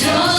저